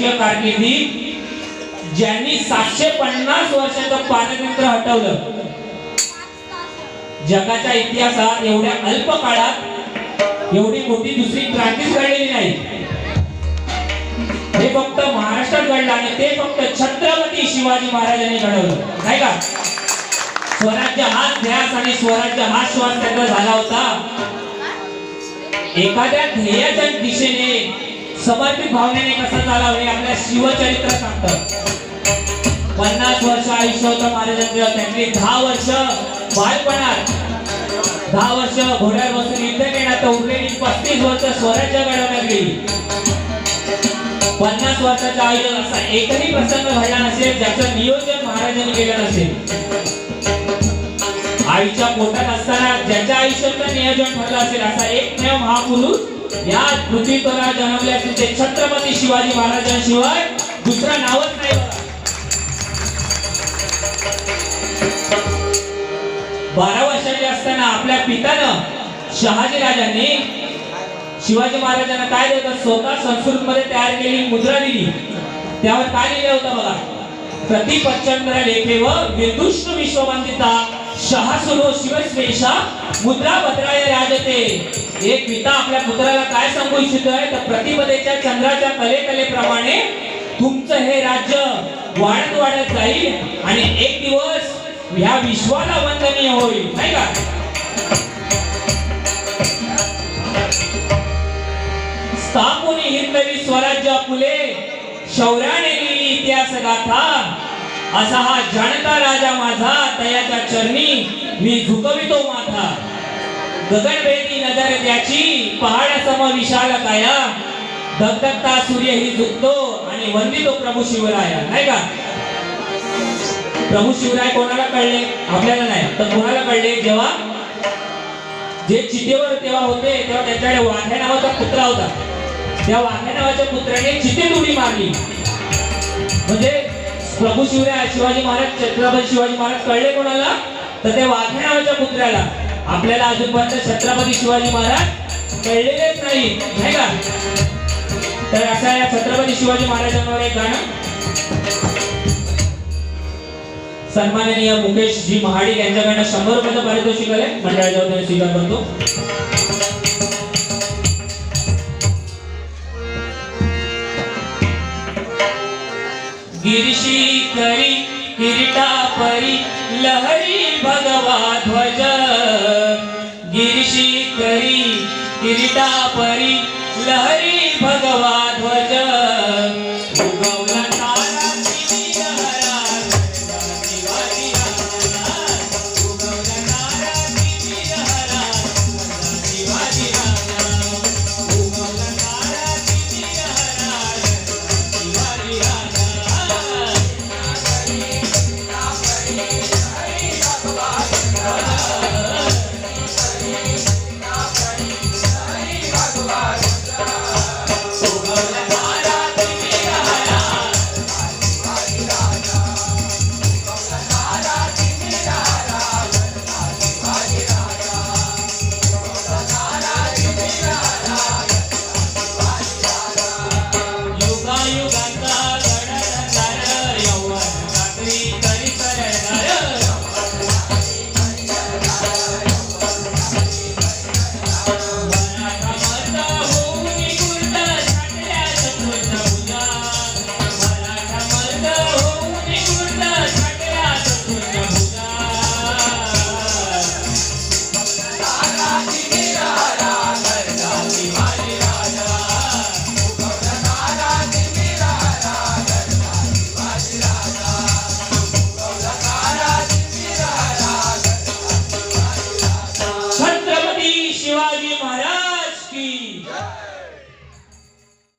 राजकीय कारकिर्दी ज्यांनी सातशे पन्नास वर्षाचं पारतंत्र हटवलं. जगाच्या इतिहासात एवढ्या अल्प काळात एवढी मोठी दुसरी क्रांतीच घडलेली नाही. हे फक्त महाराष्ट्रात घडलं आणि ते फक्त छत्रपती शिवाजी महाराजांनी घडवलं. नाही का? स्वराज्य हाच ध्यास आणि स्वराज्य हा श्वास त्यांचा झाला होता. एखाद्या ध्येयाच्या दिशेने समर्पित भावनेने कसा चालावं हे आपल्या शिवचरित्र सांगतं. पन्नास वर्ष आयुष्य होतं महाराजांचं त्यांनी दहा वर्ष बालपणात दहा वर्ष घोड्यावर बसून युद्ध केलं तर उरलेली पस्तीस वर्ष स्वराज्य घडवण्यात गेली. पन्नास वर्षाच्या आयुष्यात असा एकही प्रसंग घडला नसेल ज्याचं नियोजन महाराजांनी केलं नसेल. आईच्या पोटात असताना ज्याच्या आयुष्याचं नियोजन ठरलं असेल असा एकमेव महापुरुष या पृथ्वीतला जन्मले असेल ते छत्रपती शिवाजी महाराजांशिवाय दुसरं नावच नाही बारा वर्षाचे असताना आपल्या पितानं शहाजी राजांनी शिवाजी महाराजांना काय देतं स्वतः संस्कृत मध्ये तयार केलेली मुद्रा दिली. त्यावर काय लिहिलं होतं बघा? प्रतिपचंद्र लेखे व विदुष्ण विश्ववंदिता शहासुरो शिवश्रेषा मुद्रा भद्राय राजते. एक पिता आपल्या पुत्राला काय सांगू इच्छितोय? तर प्रतिपदेच्या चंद्राच्या कले कलेप्रमाणे तुमचं हे राज्य वाढत वाढत जाईल आणि एक दिवस ह्या विश्वाला वंदनीय होईल. नाही का? स्थापून हिंदवी स्वराज्य फुले शौर्याने लिहिली इतिहास गाथा. असा हा जाणता राजा माझा तयाच्या चरणी मी झुकवितो माथा गगनभेदी नजर त्याची पहाडासम विशाल काया. धगधगता सूर्य ही झुकतो आणि वंदितो प्रभू शिवराया. नाही का? प्रभू शिवराय कोणाला कळले? आपल्याला नाही. तर कोणाला कळले? जेव्हा जे चितेवर तेव्हा होते तेव्हा त्यांच्याकडे वाघ्या नावाचा पुत्रा होता. त्या वाघ्या नावाच्या पुत्राने चितेत उडी मारली. म्हणजे प्रभू शिवराय शिवाजी महाराज छत्रपती शिवाजी महाराज कळले कोणाला? तर त्या वाघ्या नावाच्या पुत्राला आपल्याला अजूनपर्यंत छत्रपती शिवाजी महाराज कळलेलेच नाही. नाही का? तर असा या छत्रपती शिवाजी महाराजांवर एक गाणं. सन्माननीय मुकेश जी महाडिक यांच्याकडनं शंभर रुपयाचं पारितोषिक आले मंडळाच्या वतीने स्वीकार करतो. गिरशी करी किरीटा परी लहरी भगवा ध्वज. गिरशी करी किरीटा परी